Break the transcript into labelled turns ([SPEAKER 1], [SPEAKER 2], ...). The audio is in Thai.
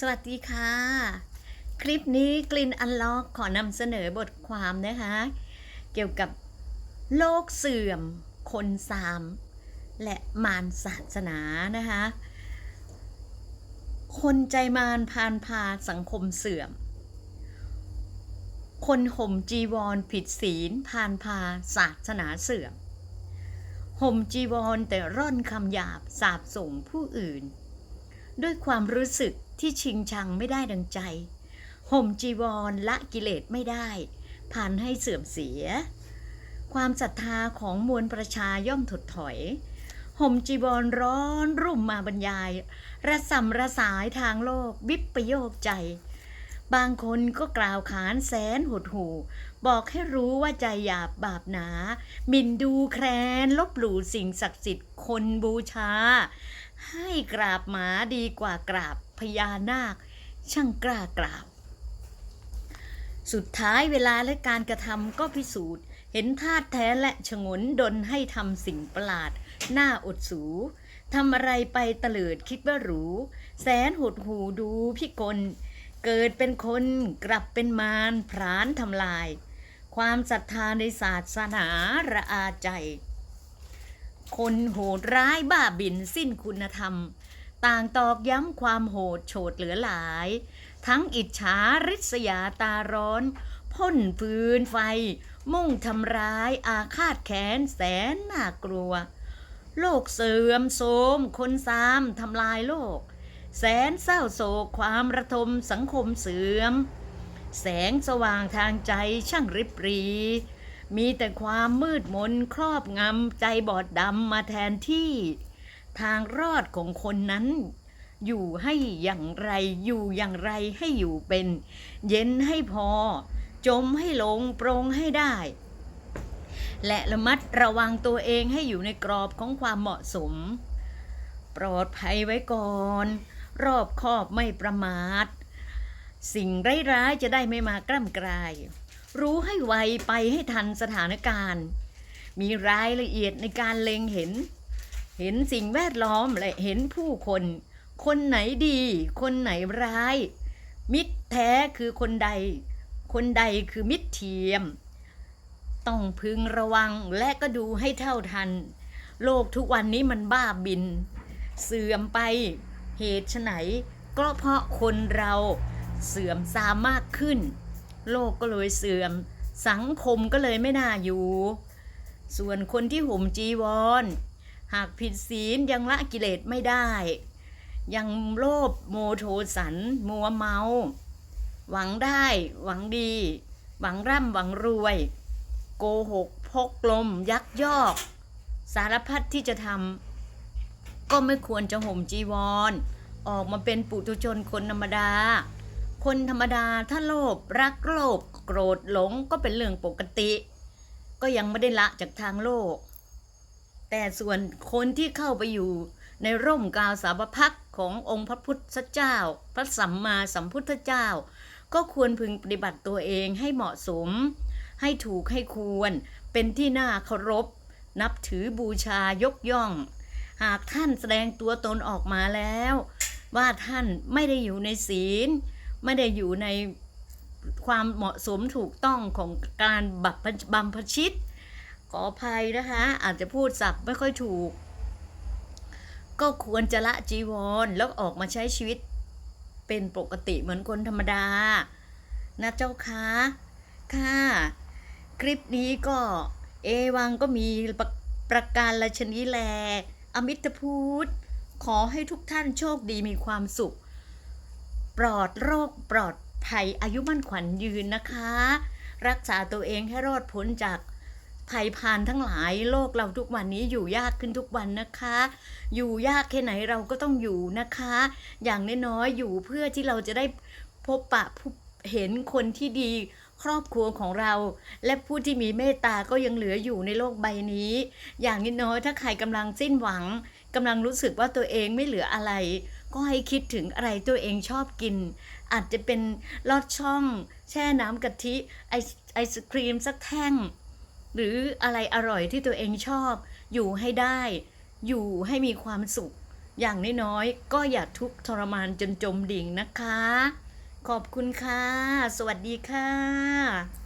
[SPEAKER 1] สวัสดีค่ะ คลิปนี้กลินอันล็อกขอนำเสนอบทความนะคะ เกี่ยวกับโลกเสื่อม คนสาม และมารศาสนานะคะ คนใจมารพานพาสังคมเสื่อม คนห่มจีวรผิดศีลพานพาศาสนาเสื่อมห่มจีวรแต่ร่อนคำหยาบสาบส่งผู้อื่น ด้วยความรู้สึก ที่ชิงชังไม่ได้ดังใจ ห่มจีวรละกิเลสไม่ได้ผ่านให้เสื่อมเสีย ความศรัทธาของมวลประชาย่อมถดถอย ห่มจีวรร้อนรุ่มมาบรรยาย ระสำระสายทางโลกวิปโยคใจ บางคนก็กล่าวขานแสนหดหูบอกให้รู้ว่าใจหยาบบาปหนา มินดูแคลนลบหลู่สิ่งศักดิ์สิทธิ์คนบูชา ให้กราบหมาดีกว่ากราบ พญานาค ช่างกล้ากราบสุดท้ายเวลาและการกระทำก็พิสูจน์ เห็นธาตุแท้และฉงนดนให้ทำสิ่งประหลาดหน้าอดสูทำอะไรไปเตลิดคิดว่าหรู แสนหดหูดูพิกล เกิดเป็นคนกลับเป็นมารพรานทำลาย ความศรัทธาในศาสนาระอาใจ คนโหดร้ายบ้าบินสิ้นคุณธรรม ต่างตอกย้ำความโหดโฉดเหลือหลาย ทั้งอิจฉาริษยาตาร้อน พ่นฟืนไฟ มุ่งทำร้ายอาฆาตแค้นแสนน่ากลัว โลกเสื่อมโทรมคนซามทำลายโลก แสนเศร้าโศกความระทมสังคมเสื่อม แสงสว่างทางใจช่างริบหรี มีแต่ความมืดมนครอบงำใจบอดดำมาแทนที่ ทางรอดของคนนั้นอยู่ให้อย่างไรอยู่อย่างไรให้อยู่เป็น เย็นให้พอ จมให้ลงโปรงให้ได้ และระมัดระวังตัวเองให้อยู่ในกรอบของความเหมาะสม ปลอดภัยไว้ก่อน รอบคอบไม่ประมาท สิ่งร้ายๆจะได้ไม่มากล้ำกลาย รู้ให้ไวไปให้ทันสถานการณ์ มีรายละเอียดในการเล็งเห็น เห็นสิ่งแวดล้อมและเห็นผู้คน คนไหนดี คนไหนร้าย มิตรแท้คือคนใด คนใดคือมิตรเทียม ต้องพึงระวังและก็ดูให้เท่าทัน โลกทุกวันนี้มันบ้าบิน เสื่อมไปเหตุไฉนก็เพราะคนเราเสื่อมซามมากขึ้น โลกก็เลยเสื่อม สังคมก็เลยไม่น่าอยู่ ส่วนคนที่ห่มจีวร หากผิดศีลยังละกิเลสไม่ได้ ยังโลภโมโทสัน มัวเมา หวังได้หวังดี หวังร่ำหวังรวย โกหกพกลม ยักยอก สารพัดที่จะทำก็ไม่ควรจะห่มจีวร ออกมาเป็นปุถุชนคนธรรมดา คนธรรมดาถ้าโลภรักโลภโกรธหลงก็เป็นเรื่องปกติ ก็ยังไม่ได้ละจากทางโลก แต่ส่วนคนที่เข้าไปอยู่ในร่มกาวสาวพักขององค์พระพุทธเจ้า พระสัมมาสัมพุทธเจ้า ก็ควรพึงปฏิบัติตัวเองให้เหมาะสม ให้ถูกให้ควร เป็นที่น่าเคารพ นับถือบูชายกย่อง หากท่านแสดงตัวตนออกมาแล้ว ว่าท่านไม่ได้อยู่ในศีล ไม่ได้อยู่ในความเหมาะสมถูกต้องของการบัพบำพชิต ออภัยนะคะ อาจจะพูดศัพท์ไม่ค่อยถูก ก็ควรจะละจีวร แล้วออกมาใช้ชีวิตเป็นปกติเหมือนคนธรรมดา นะเจ้าคะค่ะ คลิปนี้ก็เอวังก็มีประประการละชนีแล อมิตรพูดขอให้ทุกท่านโชคดีมีความสุข ปลอดโรคปลอดภัยอายุมั่นขวัญยืนนะคะ รักษาตัวเองให้รอดพ้นจาก ภัยพานทั้งหลายโลกเราทุกวันนี้อยู่ยากขึ้นทุกวันนะคะ อยู่ยากแค่ไหนเราก็ต้องอยู่นะคะ อย่างน้อยๆอยู่เพื่อที่เราจะได้พบปะเห็นคนที่ดีครอบครัวของเรา และผู้ที่มีเมตตาก็ยังเหลืออยู่ในโลกใบนี้ อย่างน้อยๆถ้าใครกำลังสิ้นหวังกำลังรู้สึกว่าตัวเองไม่เหลืออะไร ก็ให้คิดถึงอะไรตัวเองชอบกิน อาจจะเป็นลอดช่อง แช่น้ำกะทิไอไอศครีมสักแท่ง หรืออะไรอร่อยที่ตัวเองชอบ อยู่ให้ได้ อยู่ให้มีความสุข อย่างน้อยๆก็อย่าทุกข์ทรมานจนจมดิ่งนะคะ ขอบคุณค่ะ สวัสดีค่ะ